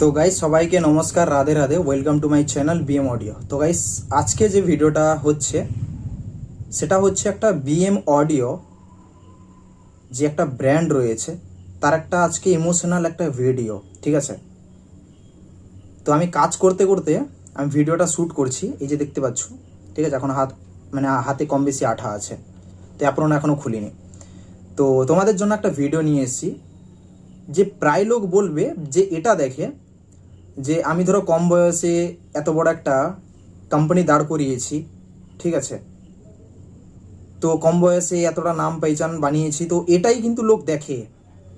তো গাইস সবাইকে নমস্কার, Radhe Radhe welcome to my channel BM audio তো গাইস আজকে যে ভিডিওটা হচ্ছে, সেটা হচ্ছে একটা বিএম অডিও যে একটা ব্র্যান্ড রয়েছে, তার একটা আজকে ইমোশনাল একটা ভিডিও ঠিক আছে? তো আমি কাজ করতে করতে, আমি ভিডিওটা শ্যুট করছি, এই যে দেখতে পাচ্ছ, ঠিক আছে? এখন হাত মানে হাতে কম বেশি আঠা আছে, তো অ্যাপ্রন এখনও খুলিনি। তো তোমাদের জন্য একটা ভিডিও নিয়ে এসেছি, যে প্রায় লোক বলবে যে এটা দেখে যে আমি ধরো কম বয়সে এত বড় একটা কোম্পানি দাঁড় করিয়েছি, ঠিক আছে? তো কম বয়সে এতটা নাম পেচান বানিয়েছি, তো এটাই কিন্তু লোক দেখে।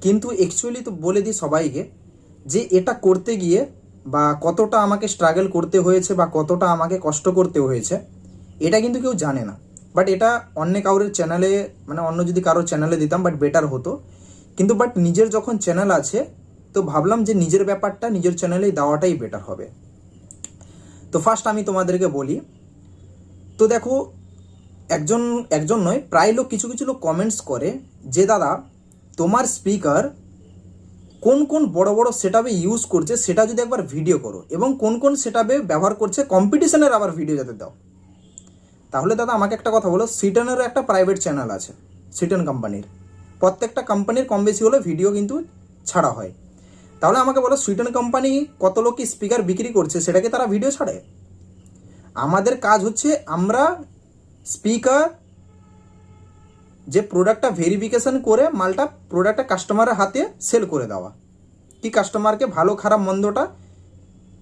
কিন্তু অ্যাকচুয়ালি তো বলে দিই সবাইকে যে এটা করতে গিয়ে বা কতটা আমাকে স্ট্রাগল করতে হয়েছে বা কতটা আমাকে কষ্ট করতে হয়েছে, এটা কিন্তু কেউ জানে না। বাট এটা অন্য কারোর চ্যানেলে মানে অন্য যদি কারোর চ্যানেলে দিতাম বাট বেটার হতো। কিন্তু বাট নিজের যখন চ্যানেল আছে তো ভাবলাম যে নিজের ব্যাপারটা নিজের চ্যানেলেই দেওয়াটাই বেটার হবে। তো ফার্স্ট আমি তোমাদেরকে বলি, তো দেখো, একজন একজন নয়, প্রায় লোক কিছু কিছু লোক কমেন্টস করে যে, দাদা, তোমার স্পিকার কোন কোন বড় বড় সেটআপে ইউজ করছে সেটা যদি একবার ভিডিও করো এবং কোন কোন সেটআপে ব্যবহার করছে কম্পিটিশনের আবার ভিডিও যাতে দাও। তাহলে দাদা, আমাকে একটা কথা বলো সিটনেরও একটা প্রাইভেট চ্যানেল আছে সিটন কোম্পানির প্রত্যেকটা কোম্পানির কম বেশি হলে ভিডিও কিন্তু ছাড়া হয়। তাহলে আমাকে বলো, সুইটন কোম্পানি কত লোক স্পিকার বিক্রি করছে সেটাকে তারা ভিডিও ছাড়ে? আমাদের কাজ হচ্ছে আমরা স্পিকার যে প্রোডাক্টটা ভেরিফিকেশন করে মালটা প্রোডাক্টটা কাস্টমারের হাতে সেল করে দেওয়া। কি কাস্টমারকে ভালো, খারাপ, মন্দটা,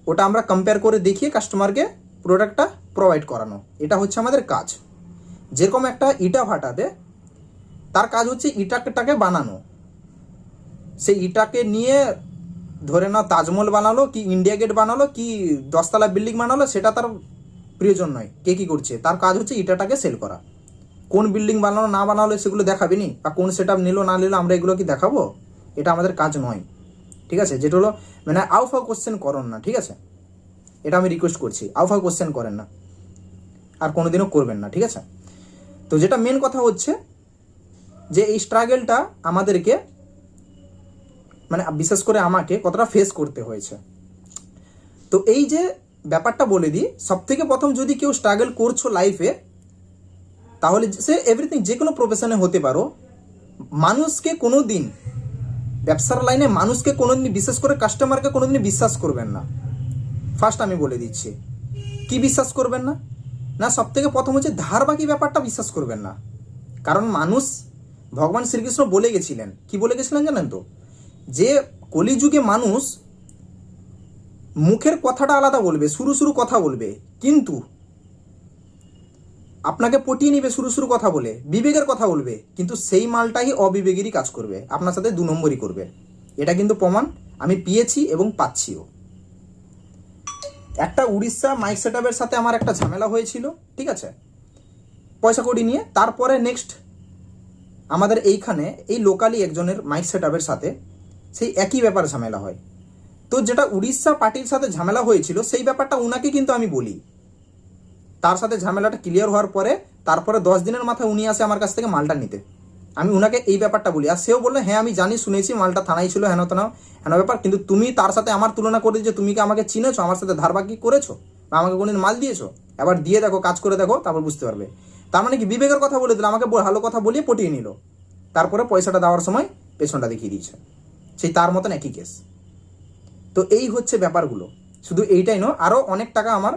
ওটা আমরা কম্পেয়ার করে দেখিয়ে কাস্টমারকে প্রোডাক্টটা প্রোভাইড করানো। এটা হচ্ছে আমাদের কাজ। যেরকম একটা ইটা ভাটাতে তার কাজ হচ্ছে ইটাটাকে বানানো। সেই ইটাকে নিয়ে ধরে নাও তাজমহল বানালো কি ইন্ডিয়া গেট বানালো কি দশতলা বিল্ডিং বানালো, সেটা তার প্রয়োজন নয়। কে কি করছে? তার কাজ হচ্ছে ইটাটাকে সেল করা। কোন বিল্ডিং বানালো, না বানালো, সেগুলো দেখাবে নি? বা কোন সেট আপ নিলো, না নিলো, আমরা এগুলো কি দেখাবো? এটা আমাদের কাজ নয়। ঠিক আছে? যেটা হলো মানে আউফা কোশ্চেন করুন না, ঠিক আছে? এটা আমি রিকোয়েস্ট করছি। আউফা কোশ্চেন করেন না। আর কোনোদিনও করবেন না, ঠিক আছে? তো যেটা মেন কথা হচ্ছে যে এই স্ট্রাগেলটা আমাদেরকে মানে বিশেষ করে আমাকে কতটা ফেস করতে হয়েছে। তো এই যে ব্যাপারটা বলে দিই সব থেকে প্রথম যদি কেউ স্ট্রাগল করছ লাইফে তাহলে সে এভরিথিং যে কোনো প্রফেশনে হতে পারো। মানুষকে কোনো দিন ব্যবসার লাইনে মানুষকে কোনোদিন, বিশেষ করে কাস্টমারকে কোনোদিন বিশ্বাস করবেন না। ফার্স্ট আমি বলে দিচ্ছি, কি বিশ্বাস করবেন না? না সব থেকে প্রথম হচ্ছে ধার বাকি ব্যাপারটা বিশ্বাস করবেন না। কারণ মানুষ, ভগবান শ্রীকৃষ্ণ বলে গেছিলেন। কি বলে গেছিলেন জানেন তো? যে কলিযুগে মানুষ মুখের কথাটা আলাদা বলবে শুরু শুরু কথা বলবে, কিন্তু আপনাকে পটিয়ে নিবে শুরু শুরু কথা বলে, বিবেকের কথা বলবে, কিন্তু সেই মালটাই অবিবেকেরই কাজ করবে, আপনার সাথে দু নম্বরই করবে। এটা কিন্তু প্রমাণ, আমি পেয়েছি এবং পাচ্ছিও। একটা উড়িষ্যা মাইক সেটআপের সাথে আমার একটা ঝামেলা হয়েছিল, ঠিক আছে? পয়সা কড়ি নিয়ে, তারপরে নেক্সট আমাদের এইখানে এই লোকালি একজনের মাইক সেটআপের সাথে সেই একই ব্যাপার ঝামেলা হয়। তো যেটা উড়িষ্যা পার্টির সাথে ঝামেলা হয়েছিল, সেই ব্যাপারটা উনাকে কিন্তু আমি বলি। তার সাথে ঝামেলাটা ক্লিয়ার হওয়ার পরে, তারপরে দশ দিনের মাথায় উনি আসে আমার কাছ থেকে মালটা নিতে। আমি উনাকে এই ব্যাপারটা বলি। আর সেও বলল হ্যাঁ আমি জানি, শুনেছি, মালটা থানায় ছিল, হেন তেন, হেন ব্যাপার। কিন্তু তুমি তার সাথে আমার তুলনা করে যে তুমি কি আমাকে চিনেছো, আমার সাথে ধারবাকি করেছ? বা আমাকে কোনদিন মাল দিয়েছ? এবার দিয়ে দেখো, কাজ করে দেখো, তারপর বুঝতে পারবে। তার মানে কি, বিবেকের কথা বলে দিল, আমাকে ভালো কথা বলিয়ে পটিয়ে নিল। তারপরে পয়সাটা দেওয়ার সময় পেছনটা দেখিয়ে দিয়েছে। সেই তার মতন একই কেস তো এই হচ্ছে ব্যাপারগুলো। শুধু এইটাই নয় আরও অনেক টাকা আমার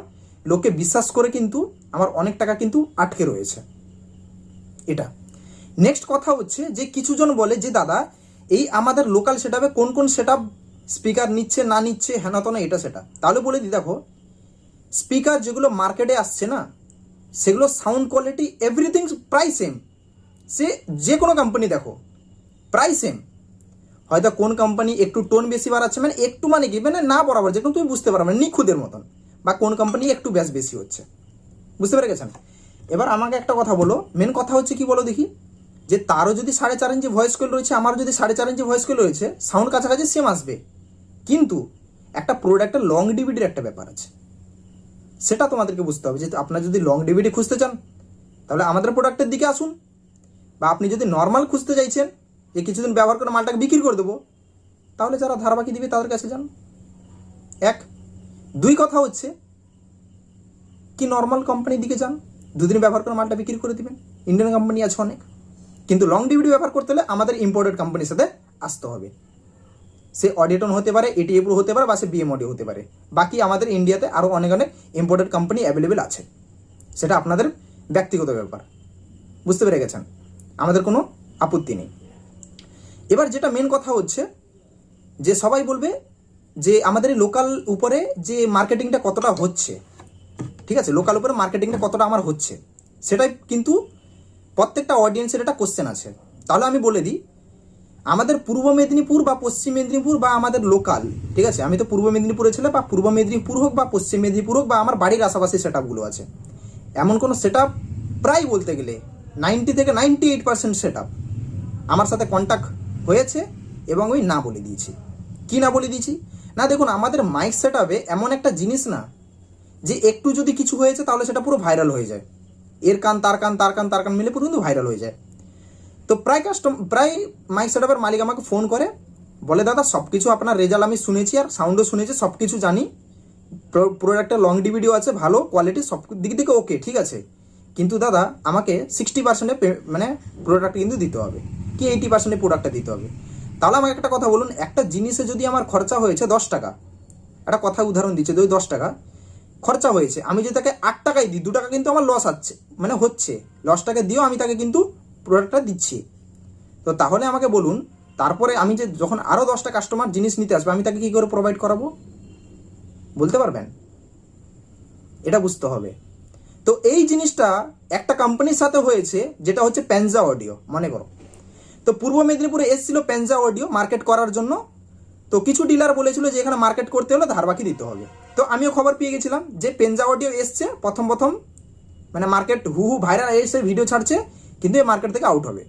লোকে বিশ্বাস করে কিন্তু আমার অনেক টাকা কিন্তু আটকে রয়েছে। এটা। নেক্সট কথা হচ্ছে যে কিছুজন বলে যে, দাদা, এই আমাদের লোকাল সেটাপে কোন কোন সেটআপ স্পিকার নিচ্ছে, না নিচ্ছে, হেন না এটা সেটা তাহলে বলে দিই, দেখো স্পিকার যেগুলো মার্কেটে আসছে না, সেগুলো সাউন্ড কোয়ালিটি এভরিথিং প্রায় সেম সে যে কোনো কোম্পানি দেখো, প্রায় সেম হয়তো কোন কোম্পানি একটু টোন বেশি বাড়াচ্ছে মানে একটু মানে কি মানে না বরাবর, যেরকম তুমি বুঝতে পারবে না নিখুঁতের মতন, বা কোন কোম্পানি একটু ব্যাস বেশি হচ্ছে। বুঝতে পেরে গেছেন? এবার আমাকে একটা কথা বলো মেন কথা হচ্ছে কি বলো দেখি? যে তারও যদি সাড়ে চার ইঞ্চি ভয়েস কোয়েল রয়েছে আমার যদি সাড়ে চার ইঞ্চি ভয়েস কোয়েল রয়েছে সাউন্ড কাছাকাছি সেম আসবে। কিন্তু একটা প্রোডাক্টের লং ডিভিডির একটা ব্যাপার আছে। সেটা তোমাদেরকে বুঝতে হবে যে আপনার যদি লং ডিভিডি খুঁজতে চান, তাহলে আমাদের প্রোডাক্টের দিকে আসুন। বা আপনি যদি নর্মাল খুঁজতে চাইছেন যে কিছুদিন ব্যবহার করে মালটাকে বিক্রি করে দেবো, তাহলে যারা ধারাবাকি দিবে তাদের কাছে যান। এক, দুই কথা হচ্ছে, কি নর্মাল কোম্পানির দিকে যান, দুদিন ব্যবহার করে মালটা বিক্রি করে দিবেন। ইন্ডিয়ান কোম্পানি আছে অনেক, কিন্তু লং ডিভিডি ব্যবহার করতে হলে আমাদের ইম্পোর্টেড কোম্পানির সাথে আসতে হবে। সে অডিটন হতে পারে এটিএ প্রো হতে পারে বা সে বিএম অডিও হতে পারে। বাকি আমাদের ইন্ডিয়াতে আরও অনেক অনেক ইম্পোর্টেড কোম্পানি অ্যাভেলেবেল আছে। সেটা আপনাদের ব্যক্তিগত ব্যাপার। বুঝতে পেরে গেছেন? আমাদের কোনো আপত্তি নেই। এবার যেটা মেন কথা হচ্ছে, যে সবাই বলবে যে আমাদের লোকাল উপরে যে মার্কেটিংটা কতটা হচ্ছে, ঠিক আছে? লোকাল উপরে মার্কেটিংটা কতটা আমার হচ্ছে, সেটাই কিন্তু প্রত্যেকটা অডিয়েন্সের একটা কোশ্চেন আছে। তাহলে আমি বলে দিই, আমাদের পূর্ব মেদিনীপুর বা পশ্চিম মেদিনীপুর বা আমাদের লোকাল ঠিক আছে? আমি তো পূর্ব মেদিনীপুরে ছেলে বা পূর্ব মেদিনীপুর হোক বা পশ্চিম মেদিনীপুর হোক বা আমার বাড়ির আশেপাশে সেট আপগুলো আছে। এমন কোনো সেট প্রায় বলতে গেলে নাইনটি থেকে নাইনটি এইট পার্সেন্ট সেট আমার সাথে কন্ট্যাক্ট হয়েছে এবং আমি না বলে দিয়েছি। কি না বলে দিয়েছি? না, দেখুন, আমাদের মাইক সেট এমন একটা জিনিস না যে একটু যদি কিছু হয়েছে তাহলে সেটা পুরো ভাইরাল হয়ে যায়। এর কান, তার কান তার কান তার কান মিলে পুরো কিন্তু ভাইরাল হয়ে যায়। তো প্রায় কাস্টম প্রায় মাইক সেটআপের মালিক আমাকে ফোন করে, বলে, দাদা সব কিছু আপনার রেজাল্ট আমি শুনেছি আর সাউন্ডও শুনেছি সব কিছু জানি প্রোডাক্টের লং ডিভিডিও আছে, ভালো কোয়ালিটি সব দিক থেকে ওকে ঠিক আছে। কিন্তু দাদা, আমাকে সিক্সটি পার্সেন্টে মানে প্রোডাক্ট কিন্তু দিতে হবে। কি এইটি পার্সেন্টে প্রোডাক্টটা দিতে হবে? তাহলে আমাকে একটা কথা বলুন, একটা জিনিসে যদি আমার খরচা হয়েছে দশ টাকা, একটা কথা উদাহরণ দিচ্ছে, যদি দশ টাকা খরচা হয়েছে, আমি যদি তাকে আট টাকায় দিই, দু টাকা কিন্তু আমার লস আছে মানে হচ্ছে লসটাকে দিয়েও আমি তাকে কিন্তু প্রোডাক্টটা দিচ্ছি। তো তাহলে আমাকে বলুন, তারপরে আমি যে যখন আরও দশটা কাস্টমার জিনিস নিতে আসবে, আমি তাকে কী করে প্রোভাইড করাবো? বলতে পারবেন? এটা বুঝতে হবে। তো এই জিনিসটা একটা কোম্পানির সাথে হয়েছে, যেটা হচ্ছে প্যানজা অডিও মনে করো। তো পূর্ব মেদিনীপুরে এসেছিল প্যানজা অডিও মার্কেট করার জন্য। তো কিছু ডিলার বলেছিল যে এখানে মার্কেট করতে হলে ধার বাকি দিতে হবে। তো আমিও খবর পেয়ে গেছিলাম যে পেনজা অডিও এসছে প্রথম প্রথম। মানে মার্কেট হু হু ভাইরাল এসে ভিডিও ছাড়ছে, কিন্তু এই মার্কেট থেকে আউট হবে।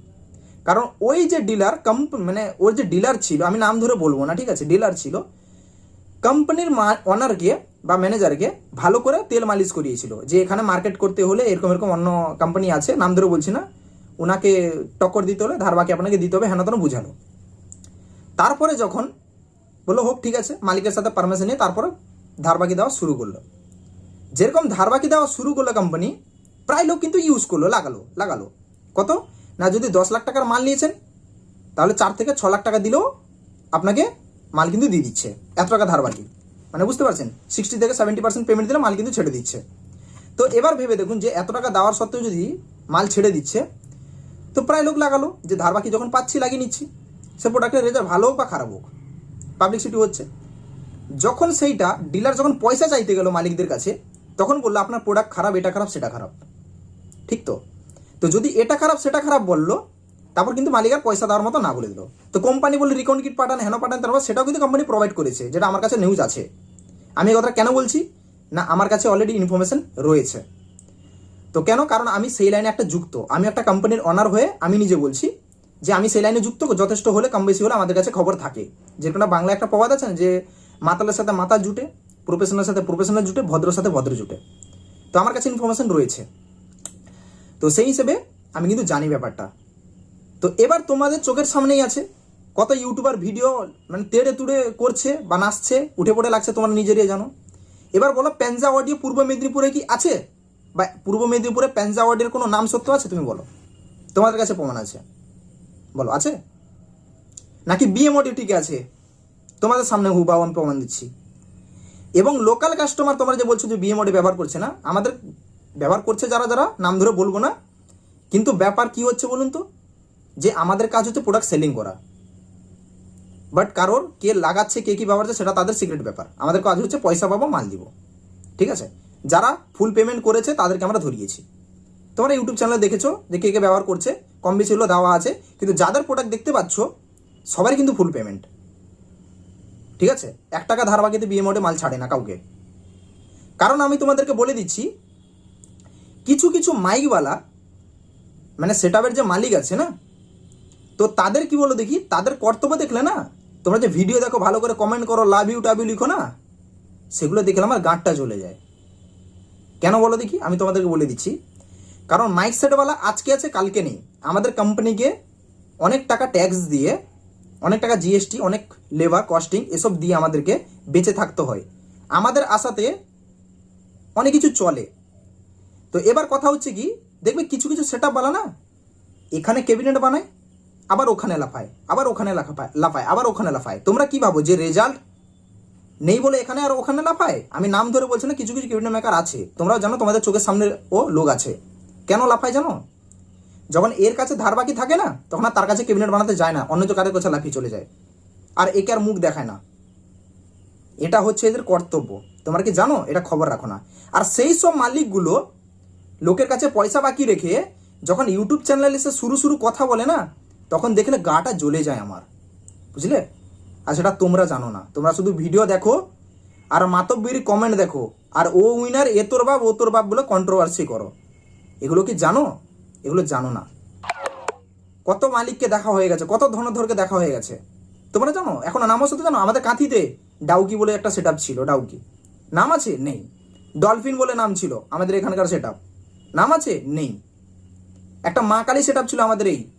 কারণ ওই যে ডিলার কম্প মানে ওর যে ডিলার ছিল, আমি নাম ধরে বলব না, ঠিক আছে? ডিলার ছিল। কোম্পানির অনারকে বা ম্যানেজারকে ভালো করে তেল মালিশ করিয়েছিল। যে এখানে মার্কেট করতে হলে এরকম এরকম অন্য কোম্পানি আছে, নাম ধরে বলছি না। ওনাকে টক্কর দিতে হলে ধার বাকি আপনাকে দিতে হবে হেন তেন বুঝালো তারপরে যখন বলল, হোক, ঠিক আছে, মালিকের সাথে পারমিশন নিয়ে তারপরে ধার বাকি দেওয়া শুরু করল। যেরকম ধার বাকি দেওয়া শুরু করল কোম্পানি প্রায় লোক কিন্তু ইউজ করল, লাগালো লাগালো। কত? না, যদি দশ লাখ টাকার মাল নিয়েছেন, তাহলে চার থেকে ছ লাখ টাকা দিলেও আপনাকে মাল কিন্তু দিয়ে দিচ্ছে, এত টাকা ধার বাকি মানে বুঝতে পারছেন? সিক্সটি থেকে সেভেন্টি পার্সেন্ট পেমেন্ট দিলে মাল কিন্তু ছেড়ে দিচ্ছে। তো এবার ভেবে দেখুন যে এত টাকা দেওয়ার সত্ত্বেও যদি মাল ছেড়ে দিচ্ছে তো প্রায় লোক লাগালো, যে ধার বাকি যখন পাচ্ছি লাগিয়ে নিচ্ছি, সে প্রোডাক্টের রেজাল্ট ভালো হোক বা খারাপ হোক। পাবলিসিটি হচ্ছে। যখন সেইটা ডিলার যখন পয়সা চাইতে গেল মালিকদের কাছে, তখন বলল, আপনার প্রোডাক্ট খারাপ, এটা খারাপ, সেটা খারাপ। ঠিক তো? তো যদি এটা খারাপ, সেটা খারাপ বলল, তারপর কিন্তু মালিক আর পয়সা দেওয়ার মতো না বলে দিল। তো কোম্পানি বলে রিকন কিট পাঠান, হেন পাঠান তারপর সেটাও কিন্তু কোম্পানি প্রোভাইড করেছে, যেটা আমার কাছে নিউজ আছে। আমি এই কথাটা কেন বলছি? না, আমার কাছে অলরেডি ইনফরমেশন রয়েছে। তো কেন? কারণ আমি সেই লাইনে একটা যুক্ত। আমি একটা কোম্পানির অনার হয়ে আমি নিজে বলছি যে আমি সেই লাইনে যুক্ত, যথেষ্ট হলে কম বেশি হলে আমাদের কাছে খবর থাকে। যেটা বাংলা একটা প্রবাদ আছে যে, মাতালের সাথে মাথা জুটে প্রফেশনের সাথে প্রফেশনাল জুটে, ভদ্রের সাথে ভদ্র জুটে। তো আমার কাছে ইনফরমেশন রয়েছে। তো সেই হিসেবে আমি কিন্তু জানি ব্যাপারটা। তো এবার তোমাদের চোখের সামনেই আছে, কত ইউটিউবার ভিডিও মানে তেড়ে তুড়ে করছে বা নাচছে, উঠে পড়ে লাগছে তোমার নিজেরই জানো। এবার বলো প্যানজা অডিও পূর্ব মেদিনীপুরে কি আছে? বা পূর্ব মেদিনীপুরে অডিওর কোনো নাম সত্য আছে, তুমি বলো। তোমাদের কাছে প্রমাণ আছে। বলো, আছে? নাকি বিএম অডিও ঠিক আছে? তোমাদের সামনে হুবা আমি প্রমাণ দিচ্ছি। এবং লোকাল কাস্টমার তোমরা যে বলছো যে বিএম অডিও ব্যবহার করছে না, আমাদের ব্যবহার করছে যারা যারা, নাম ধরে বলব না। কিন্তু ব্যাপার কি হচ্ছে বলুন তো? যে আমাদের কাজ হচ্ছে প্রোডাক্ট সেলিং করা। বাট কারোর কে লাগাচ্ছে, কে কী ব্যবহার সেটা তাদের সিক্রেট ব্যাপার। আমাদের কাজ হচ্ছে পয়সা পাবো, মাল দিব। ঠিক আছে? যারা ফুল পেমেন্ট করেছে তাদেরকে আমরা ধরিয়েছি। তোমরা ইউটিউব চ্যানেলে দেখেছ যে কে কে ব্যবহার করছে, কম বেশি দেওয়া আছে, কিন্তু যাদের প্রোডাক্ট দেখতে পাচ্ছ, সবারই কিন্তু ফুল পেমেন্ট ঠিক আছে? এক টাকা ধার বাকিতে বিয়ে মোডে মাল ছাড়ে না কাউকে। কারণ আমি তোমাদেরকে বলে দিচ্ছি, কিছু কিছু মাইকওয়ালা মানে সেটআপের যে মালিক আছে না, তো তাদের কি বলো দেখি, তাদের কর্তব্য দেখলে না, তোমরা যে ভিডিও দেখো, ভালো করে কমেন্ট করো লাভ ইউ টাভ ইউ লিখো না, সেগুলো দেখলে আমার গাঁটটা চলে যায়। কেন বলো দেখি? আমি তোমাদেরকে বলে দিচ্ছি। কারণ মাইক সেটওয়ালা আজকে আছে, কালকে নেই। আমাদের কোম্পানিকে অনেক টাকা ট্যাক্স দিয়ে, অনেক টাকা জিএসটি অনেক লেবার কস্টিং এসব দিয়ে আমাদেরকে বেঁচে থাকতে হয়। আমাদের আশাতে অনেক কিছু চলে। তো এবার কথা হচ্ছে কি, দেখবে কিছু কিছু সেট আপ না, এখানে ক্যাবিনেট বানায়, আবার ওখানে লাফায়, আবার ওখানে লাফায় লাফায়, আবার ওখানে লাফায়। তোমরা কি ভাবো যে রেজাল্ট নেই বলে এখানে আর ওখানে লাফায় আমি নাম ধরে বলছি না, কিছু কিছু ক্যাবিনেট মেকার আছে। তোমরাও জানো, তোমাদের চোখের সামনে ও লোক আছে। কেন লাফায় জানো? যখন এর কাছে ধার বাকি থাকে না, তখন আর তার কাছে ক্যাবিনেট বানাতে যায় না, অন্য কারোর কাছে লাফিয়ে চলে যায়। আর একে আর মুখ দেখায় না। এটা হচ্ছে এদের কর্তব্য। তোমরা কি জানো? এটা খবর রাখো না। আর সেই সব মালিকগুলো লোকের কাছে পয়সা বাকি রেখে যখন ইউটিউব চ্যানেলে এসে শুরু শুরু কথা বলে না, তখন দেখলে গাটা জ্বলে যায় আমার। বুঝলে? আর সেটা তোমরা জানো না। তোমরা শুধু ভিডিও দেখো, আর মাতব্বির কমেন্ট দেখো, আর ও উইনার এ তোর বাপ, ও তোর বাপ বলে কন্ট্রোভার্সি করো। এগুলো কি জানো? এগুলো জানো না। কত মালিককে দেখা হয়ে গেছে, কত ধনধরকে দেখা হয়ে গেছে। তোমরা জানো? এখন নামও সাথে জানো? আমাদের কাঁথিতে ডাউকি বলে একটা সেট ছিল, ডাউকি। নাম আছে? নেই। ডলফিন বলে নাম ছিল, আমাদের এখানকার সেট নাম আছে? নেই। একটা মা কালী সেট ছিল আমাদের এই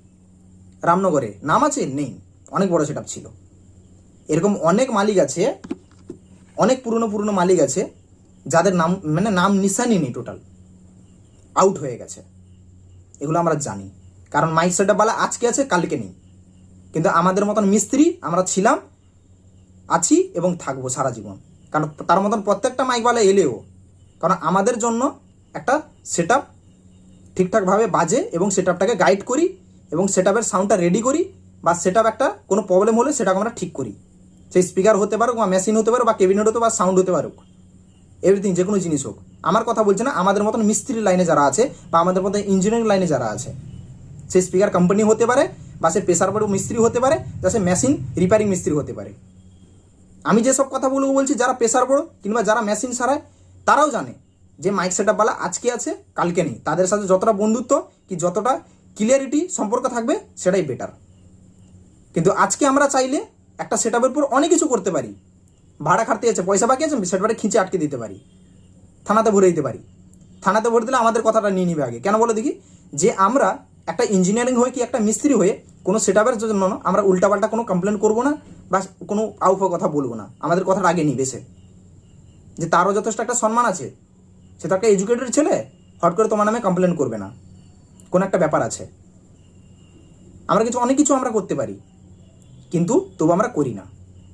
রামনগরে। নাম আছে? নেই। অনেক বড় সেট ছিল। এরকম অনেক মালিক আছে, অনেক পুরনো পুরনো মালিক আছে, যাদের নাম মানে নাম নিশানি নেই টোটাল আউট হয়ে গেছে। এগুলো আমরা জানি। কারণ মাইক সেটআপ বালা আজকে আছে, কালকে নেই। কিন্তু আমাদের মতন মিস্ত্রি, আমরা ছিলাম, আছি এবং থাকব সারা জীবন। কারণ তার মতন প্রত্যেকটা মাইকওয়ালা এলেও, কারণ আমাদের জন্য একটা সেট আপ ঠিকঠাকভাবে বাজে এবং সেট আপটাকে গাইড করি এবং সেট আপের সাউন্ডটা রেডি করি বা সেট আপ একটা কোনো প্রবলেম হলে সেটাকে আমরা ঠিক করি। সেই স্পিকার হতে পারুক বা মেশিন হতে পারুক বা কেবিনেট হতে বা সাউন্ড হতে পারুক। এভরিথিং যে কোনো জিনিস হোক। আমার কথা বলছে না, আমাদের মতন মিস্ত্রি লাইনে যারা আছে বা আমাদের মতন ইঞ্জিনিয়ারিং লাইনে যারা আছে। সে স্পিকার কোম্পানি হতে পারে বা সে প্রেসার বড় মিস্ত্রি হতে পারে বা সে মেশিন রিপেয়ারিং মিস্ত্রি হতে পারে। আমি যেসব কথাগুলো বলছি, যারা প্রেসার বড় কিংবা যারা মেশিন সারায়, তারাও জানে যে মাইক সেট বালা আজকে আছে, কালকে নেই। তাদের সাথে যতটা বন্ধুত্ব কি যতটা ক্লিয়ারিটি সম্পর্ক থাকবে, সেটাই বেটার কিন্তু আজকে আমরা চাইলে একটা সেট আপের উপর অনেক কিছু করতে পারি। ভাড়া খাটতে আছে পয়সা বাকি আছে সেটবারে খিঁচে আটকে দিতে পারি। থানাতে ভরে দিতে পারি। থানাতে ভরে দিলে আমাদের কথাটা নিয়ে নিবে আগে। কেন বলো দেখি? যে আমরা একটা ইঞ্জিনিয়ারিং হয়ে কি একটা মিস্ত্রি হয়ে কোনো সেট আপের জন্য আমরা উল্টাপাল্টা কোনো কমপ্লেন করব না, বা কোনো আউফা কথা বলব না। আমাদের কথাটা আগে নিবে সে। যে তারও যথেষ্ট একটা সম্মান আছে। সে তো একটা এডুকেটেড ছেলে হট করে তোমার নামে কমপ্লেন করবে না। কোনো একটা ব্যাপার আছে। আমরা কিছু, অনেক কিছু আমরা করতে পারি। কিন্তু তবু আমরা করি না।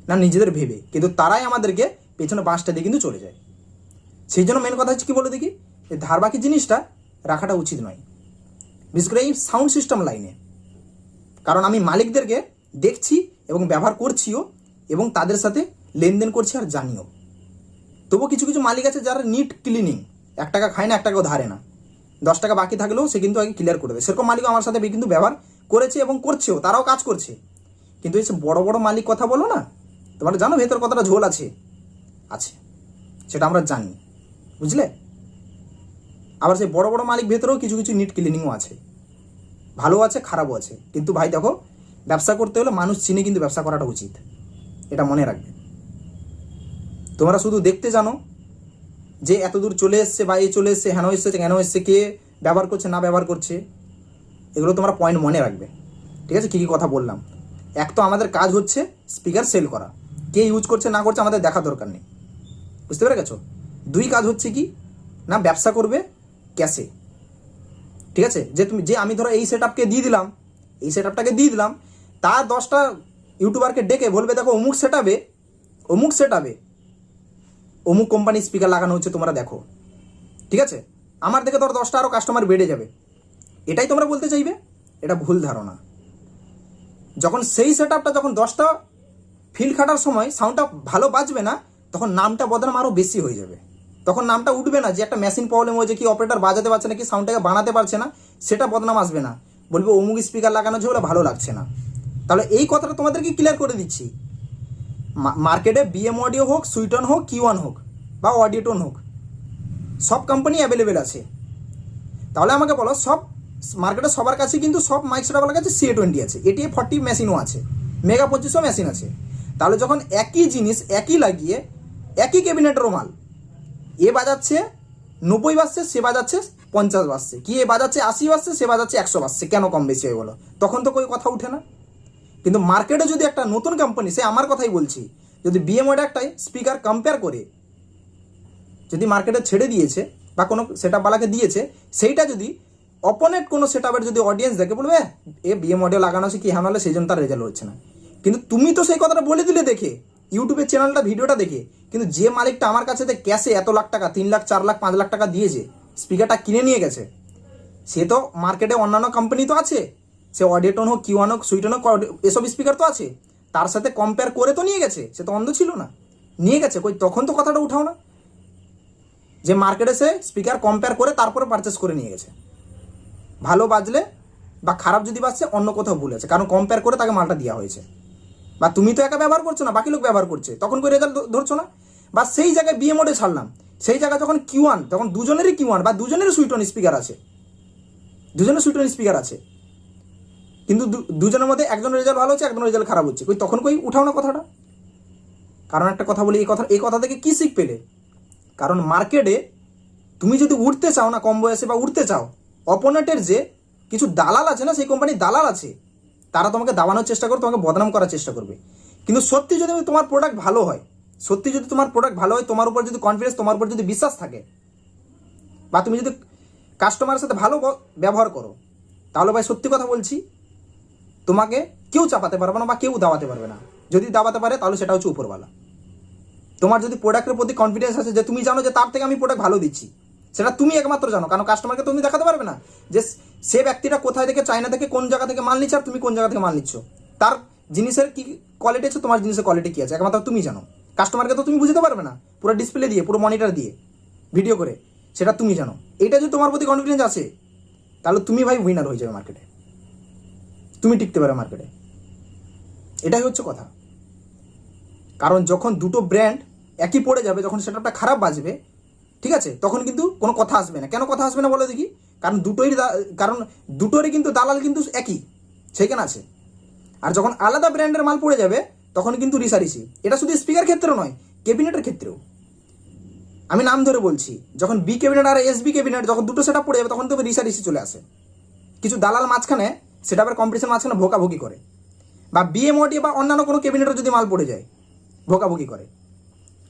না নিজেদের ভেবে। কিন্তু তারাই আমাদেরকে পেছনে বাঁশটা দিয়ে কিন্তু চলে যায়। সেই জন্য মেন কথা হচ্ছে কি বলে দেখি? যে ধারবাকি জিনিসটা রাখাটা উচিত নয়। বিশেষ করে এই সাউন্ড সিস্টেম লাইনে কারণ আমি মালিকদেরকে দেখছি এবং ব্যবহার করছিও এবং তাদের সাথে লেনদেন করছি আর জানিও। তবু কিছু কিছু মালিক আছে যারা নিট ক্লিনিং এক টাকা খায় না, এক টাকাও ধারে না। দশ টাকা বাকি থাকলেও সে কিন্তু আগে ক্লিয়ার করে সেরকম মালিকও আমার সাথে কিন্তু ব্যবহার করেছে এবং করছেও। তারাও কাজ করছে। কিন্তু এই বড় বড় মালিক কথা বলো না। তোমরা জানো ভেতর কতটা ঝোল আছে? আছে। সেটা আমরা জানি। বুঝলে? আবার সেই বড় বড় মালিক ভেতরেও কিছু কিছু নিট ক্লিনিংও আছে। ভালো আছে, খারাপও আছে। কিন্তু ভাই, দেখো, ব্যবসা করতে হলে মানুষ চিনে কিন্তু ব্যবসা করাটা উচিত। এটা মনে রাখবে। তোমরা শুধু দেখতে জানো যে এত দূর চলে এসছে বা এই চলে এসছে হেন এসছে, কেন এসছে, কে ব্যবহার করছে, না ব্যবহার করছে, এগুলো তোমরা পয়েন্ট মনে রাখবে। ঠিক আছে? কী কী কথা বললাম। এক তো আমাদের কাজ হচ্ছে স্পিকার সেল করা। কে ইউজ করছে, না করছে আমাদের দেখা দরকার নেই। বুঝতে পেরে গেছো? দুই কাজ হচ্ছে কি? না ব্যবসা করবে ক্যাশে ঠিক আছে? যে তুমি, যে আমি ধরো এই সেট আপকে দিয়ে দিলাম, এই সেট আপটাকে দিয়ে দিলাম তার দশটা ইউটিউবারকে ডেকে বলবে, দেখো, অমুক সেট আপে অমুক সেট আপে অমুক কোম্পানির স্পিকার লাগানো হচ্ছে, তোমরা দেখো। ঠিক আছে? আমার দেখে ধরো দশটা আরও কাস্টমার বেড়ে যাবে। এটাই তোমরা বলতে চাইবে? এটা ভুল ধারণা। যখন সেই সেট আপটা যখন দশটা ফিল খাটার সময় সাউন্ডটা ভালো বাজবে না, তখন নামটা বদনাম আরও বেশি হয়ে যাবে। তখন নামটা উঠবে না যে একটা মেশিন প্রবলেম হয়েছে কি অপারেটর বাজাতে পারছে না কি সাউন্ডটাকে বানাতে পারছে না, সেটা বদনাম আসবে না। বলবে অমুক স্পিকার লাগানো হচ্ছে বলে ভালো লাগছে না। তাহলে এই কথাটা তোমাদেরকে ক্লিয়ার করে দিচ্ছি। মার্কেটে বিএম অডিও হোক সুইটন হোক কিউ ওয়ান হোক, বা অডিওটন হোক, সব কোম্পানি অ্যাভেলেবেল আছে। তাহলে আমাকে বলো, সব মার্কেটে সবার কাছে কিন্তু সব মাইক সেটাবেলার কাছে সি টোয়েন্টি আছে এটি ফর্টি মেশিনও আছে মেগা পঁচিশও মেশিন আছে। তাহলে যখন একই জিনিস, একই লাগিয়ে, একই ক্যাবিনেটেরও মাল, এ বাজাচ্ছে নব্বই বাজছে, সে বাজাচ্ছে পঞ্চাশ বাজছে, কি এ বাজাচ্ছে আশি বাজছে, সে বাজাচ্ছে একশো বাজছে, কেন কম বেশি হয়ে গেলো? তখন তো કોઈ কথা উঠে না। কিন্তু মার্কেটে যদি একটা নতুন কোম্পানি সে আমার কথাই বলছি, যদি বিএমওড একটাই স্পিকার কম্পেয়ার করে, যদি মার্কেটে ছেড়ে দিয়েছে বা কোনো সেটআপ বালাকে দিয়েছে, সেইটা যদি অপোনেন্ট কোনো সেটআপের যদি অডিয়েন্স দেখে বলবে "এ, বিএম অডিও লাগানো আছে কি হ্যাঁ সেই জন্য তার রেজাল্ট হচ্ছে না। কিন্তু তুমি তো সেই কথাটা বলে দিলে দেখে ইউটিউবের চ্যানেলটা ভিডিওটা দেখে কিন্তু যে মালিকটা আমার কাছে ক্যাশে এত লাখ টাকা তিন লাখ চার লাখ পাঁচ লাখ টাকা দিয়েছে স্পিকারটা কিনে নিয়ে গেছে সে তো মার্কেটে অন্যান্য কোম্পানি তো আছে সে অডিওটন হোক কিউয়ান হোক সুইটন হোক এসব স্পিকার তো আছে তার সাথে কম্পেয়ার করে তো নিয়ে গেছে সে তো অন্ধ ছিল না নিয়ে গেছে কই তখন তো কথাটা উঠাও না যে মার্কেটে সে স্পিকার কম্পেয়ার করে তারপরে পারচেস করে নিয়ে গেছে। ভালো বাজলে বা খারাপ যদি বাজছে, অন্য কোথাও ভুল আছে। কারণ কম্পেয়ার করে তাকে মালটা দেওয়া হয়েছে। বা তুমি তো একা ব্যবহার করছ না, বাকি লোক ব্যবহার করছে। তখন করে রেজাল্ট ধরছো না? বা সেই জায়গায় বিএ মোডে ছাড়লাম। সেই জায়গায় যখন কিউয়ান তখন দুজনেরই কিউয়ান বা দুজনেরই সুইটন স্পিকার আছে। দুজনের সুইটন স্পিকার আছে। কিন্তু দুজনের মধ্যে একজনের রেজাল্ট ভালো হচ্ছে, একজনের রেজাল্ট খারাপ হচ্ছে। কই তখন কই উঠাও না কথাটা? কারণ একটা কথা বলি, এই কথা এই কথা থেকে কী শিখ পেলে? কারণ মার্কেটে তুমি যদি উঠতে চাও না, কম বয়সে বা উঠতে চাও অপোনেন্টের যে কিছু দালাল আছে না, সেই কোম্পানির দালাল আছে, তারা তোমাকে দাবানোর চেষ্টা করবে, তোমাকে বদনাম করার চেষ্টা করবে। কিন্তু সত্যি যদি তোমার প্রোডাক্ট ভালো হয়, সত্যি যদি তোমার প্রোডাক্ট ভালো হয়, তোমার উপর যদি কনফিডেন্স তোমার উপর যদি বিশ্বাস থাকে, বা তুমি যদি কাস্টমারের সাথে ভালো ব্যবহার করো, তাহলে ভাই সত্যি কথা বলছি, তোমাকে কেউ চাপাতে পারবে না বা কেউ দাবাতে পারবে না। যদি দাবাতে পারে, তাহলে সেটা হচ্ছে উপরওয়ালা। তোমার যদি প্রোডাক্টের প্রতি কনফিডেন্স আছে যে তুমি জানো যে তার থেকে আমি প্রোডাক্ট ভালো দিচ্ছি সেটা তুমি একমাত্র জানো, কারণ কাস্টমারকে তুমি দেখাতে পারবে না। যে সে ব্যক্তিটা কোথায় থেকে, চায়না থেকে, কোন জায়গা থেকে মাল নিচ্ছে আর তুমি কোন জায়গা থেকে মাল নিচ্ছ। তার জিনিসের কি কোয়ালিটি আছে, তোমার জিনিসের কোয়ালিটি কি আছে, একমাত্র তুমি জানো। কাস্টমারকে তো তুমি বুঝতে পারবে না, পুরো ডিসপ্লে দিয়ে, পুরো মনিটর দিয়ে ভিডিও করে, সেটা তুমি জানো। এটা যদি তোমার প্রতি কনফিডেন্স আছে তাহলে তুমি ভাই উইনার হয়ে যাবে মার্কেটে তুমি টিকতে পারো মার্কেটে এটাই হচ্ছে কথা। কারণ যখন দুটো ব্র্যান্ড একই পড়ে যাবে, যখন সেটা খারাপ বাজবে ঠিক আছে? তখন কিন্তু কোনো কথা আসবে না। কেন কথা আসবে না বলো দেখি? কারণ দুটোই কারণ দুটোরই কিন্তু দালাল কিন্তু একই। সেইখানে আছে। আর যখন আলাদা ব্র্যান্ডের মাল পড়ে যাবে, তখন কিন্তু রিসারিসি এটা শুধু স্পিকার ক্ষেত্রেও নয়, ক্যাবিনেটের ক্ষেত্রেও। আমি নাম ধরে বলছি, যখন বি ক্যাবিনেট আর এস বি ক্যাবিনেট যখন দুটো সেটা পড়ে যাবে, তখন তো রিসারিসি চলে আসে। কিছু দালাল মাঝখানে সেটা আবার কম্পিটিশন মাঝখানে ভোকাভুকি করে। বা বিএমওটি বা অন্যান্য কোনো ক্যাবিনেটের যদি মাল পড়ে যায়, ভোকাভুকি করে।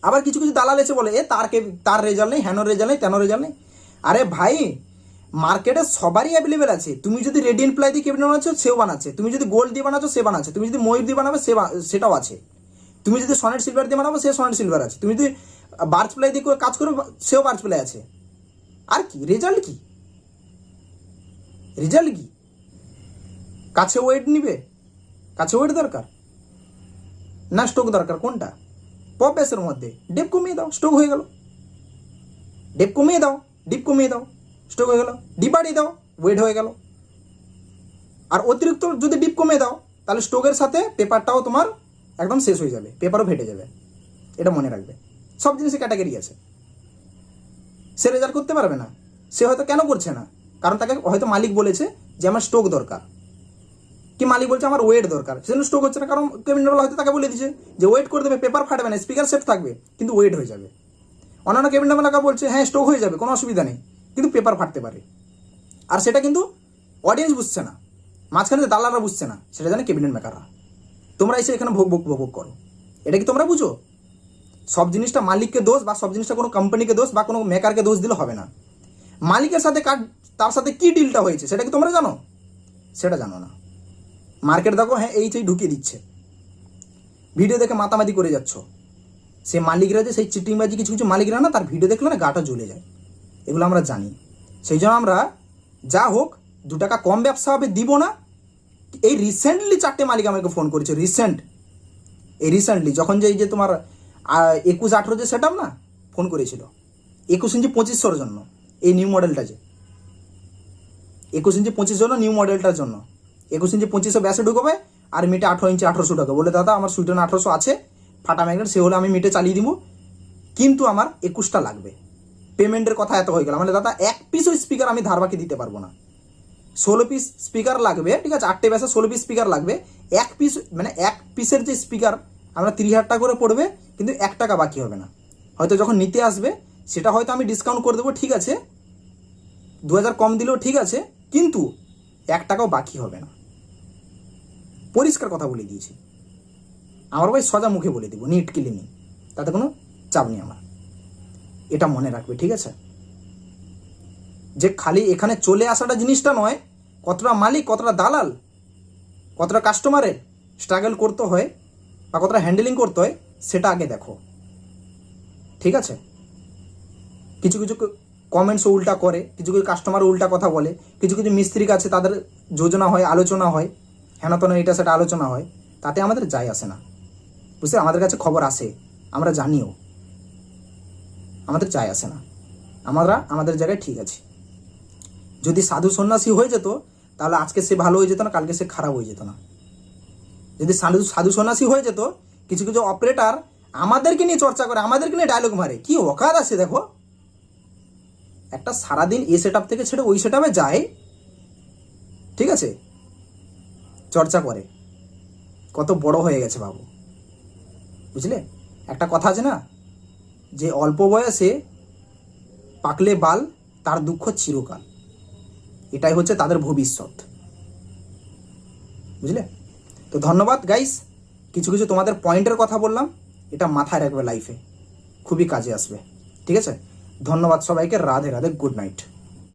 আবার কিছু কিছু দালাল এসে বলে, এ, তার কে, তার রেজাল্ট নেই হ্যানো রেজাল্ট নেই, তেন রেজাল্ট নেই। আরে ভাই মার্কেটে সবারই অ্যাভেলেবেল আছে। তুমি যদি রেডিয়েন্ট প্লাই দিয়ে কেবিনেট বানাচ্ছো, সেও বানাচ্ছে। তুমি যদি গোল্ড দিয়ে বানাচ্ছো, সে বানাচ্ছে। তুমি যদি ময়ূর দিয়ে বানাবে, সে সেটাও আছে। তুমি যদি সনেট সিলভার দিয়ে বানাবো, সে সনেট সিলভার আছে। তুমি যদি বার্চ প্লাই দিয়ে করে কাজ করবে সেও বার্চ প্লাই আছে। আর কি? রেজাল্ট কি? রেজাল্ট কি? কাছে ওয়েট নিবে? কাছে ওয়েট দরকার? না স্টোক দরকার? কোনটা? পপ মধ্যে ডিপ কমিয়ে দাও স্টোক হয়ে গেল। ডেপ কমিয়ে দাও ডিপ কমিয়ে দাও স্টোক হয়ে গেল। ডিপ বাড়িয়ে দাও ওয়েট হয়ে গেল। আর অতিরিক্ত যদি ডিপ কমিয়ে দাও, তাহলে স্টোকের সাথে পেপারটাও তোমার একদম শেষ হয়ে যাবে পেপারও ফেটে যাবে। এটা মনে রাখবে। সব জিনিসের ক্যাটাগরি আছে। সে রেজাল্ট করতে পারবে না। সে হয়তো কেন করছে না? কারণ তাকে হয়তো মালিক বলেছে যে আমার স্টোক দরকার। কি মালিক বলছে আমার ওয়েট দরকার? সেজন্য স্টোক হচ্ছে না, কারণ কেবিনেটওয়ালা হয়তো তাকে বলে দিচ্ছে যে ওয়েট করে দেবে পেপার ফাটবে না স্পিকার সেফ থাকবে, কিন্তু ওয়েট হয়ে যাবে। অন্যান্য কেবিনেটওয়ালাকে বলছে হ্যাঁ স্টোক হয়ে যাবে, কোনো অসুবিধা নেই, কিন্তু পেপার ফাটতে পারে। আর সেটা কিন্তু অডিয়েন্স বুঝছে না, মাঝখানে দালালরা বুঝছে না, সেটা জানে কেবিনেট মেকাররা তোমরা এসে এখানে ভোগ ভোগ ভোগ করো। এটা কি তোমরা বুঝো? সব জিনিসটা মালিককে দোষ বা সব জিনিসটা কোনো কোম্পানিকে দোষ বা কোনো মেকারকে দোষ দিলে হবে না। মালিকের সাথে কার, তার সাথে কি ডিলটা হয়েছে, সেটা কি তোমরা জানো? সেটা জানো না। মার্কেট দেখো হ্যাঁ এই সেই ঢুকিয়ে দিচ্ছে। ভিডিও দেখে মাতামাতি করে যাচ্ছ। সে মালিকরা যে, সেই চিটিংবাজি কিছু কিছু মালিকরা না, তার ভিডিও দেখলে না গাটা জ্বলে যায়। এগুলো আমরা জানি। সেই জন্য আমরা যা হোক, দু টাকা কম ব্যবসা হবে, দিব না। এই রিসেন্টলি চারটে মালিক আমাকে ফোন করেছে রিসেন্ট এই রিসেন্টলি যখন যে, এই যে তোমার একুশ আঠেরো যে সেট না ফোন করেছিল। একুশ ইঞ্চি পঁচিশশোর জন্য, এই নিউ মডেলটা যে। একুশ ইঞ্চি পঁচিশ জন্য নিউ মডেলটার জন্য। একুশ ইঞ্চি পঁচিশশো ব্যাসে ঢুকবে আর মিটে আঠারো ইঞ্চি আঠারোশো টাকা বলে, দাদা, আমার সুইটন আঠারোশো আছে, ফাটা ম্যাগনেট সে হলে আমি মিটে চালিয়ে দিব। কিন্তু আমার একুশটা লাগবে। পেমেন্টের কথা এত হয়ে গেল। মানে দাদা, এক পিসও স্পিকার আমি ধারবাকি দিতে পারব না। ষোলো পিস স্পিকার লাগবে, ঠিক আছে, আটটে ব্যাসে ষোলো পিস স্পিকার লাগবে। এক পিস মানে এক পিসের যে স্পিকার আমরা তিরিশ হাজার টাকা করে পড়বে, কিন্তু এক টাকা বাকি হবে না। হয়তো যখন নিতে আসবে, সেটা হয়তো আমি ডিসকাউন্ট করে দেবো, ঠিক আছে। দু হাজার কম দিলেও ঠিক আছে, কিন্তু এক টাকাও বাকি হবে না। পরিষ্কার কথা বলে দিয়েছি। আমার ভাই সজা মুখে বলে দেবো নিট ক্লিনিং তাতে কোনো চাপ নেই আমার। এটা মনে রাখবে, ঠিক আছে? যে খালি এখানে চলে আসাটা জিনিসটা নয়, কতটা মালিক, কতটা দালাল, কতটা কাস্টমারের স্ট্রাগল করতে হয় বা কতটা হ্যান্ডেলিং করতে হয়, সেটা আগে দেখো। ঠিক আছে? কিছু কিছু কমেন্টসও উল্টা করে, কিছু কিছু কাস্টমার উল্টা কথা বলে, কিছু কিছু মিস্ত্রির কাছে তাদের যোজনা হয়, আলোচনা হয়। হেন তেন এটা সেটা আলোচনা হয়, তাতে আমাদের যায় আসে না। বুঝতে আমাদের কাছে খবর আসে আমরা জানিও। আমাদের যায় আসে না। আমরা, আমাদের জায়গায় ঠিক আছে। যদি সাধু সন্ন্যাসী হয়ে যেত, তাহলে আজকে সে ভালো হয়ে যেত না, কালকে সে খারাপ হয়ে যেত না। যদি সাধু সাধু সন্ন্যাসী হয়ে যেত, কিছু কিছু অপারেটার আমাদেরকে নিয়ে চর্চা করে, আমাদেরকে নিয়ে ডায়লগ মারে। কি অকাত আছে দেখো। একটা সারাদিন এ সেট থেকে ছেড়ে ওই সেট যায়। ঠিক আছে? চর্চা করে। কত বড় হয়ে গেছে বাবু। বুঝলে? একটা কথা আছে না? যে অল্প বয়সে পাকলে বাল, তার দুঃখ চিরকাল। এটাই হচ্ছে তাদের ভবিষ্যৎ। বুঝলে? তো ধন্যবাদ গাইস কিছু কিছু তোমাদের পয়েন্টের কথা বললাম। এটা মাথায় রাখবে লাইফে খুবই কাজে আসবে। ঠিক আছে? ধন্যবাদ সবাইকে। Radhe Radhe good night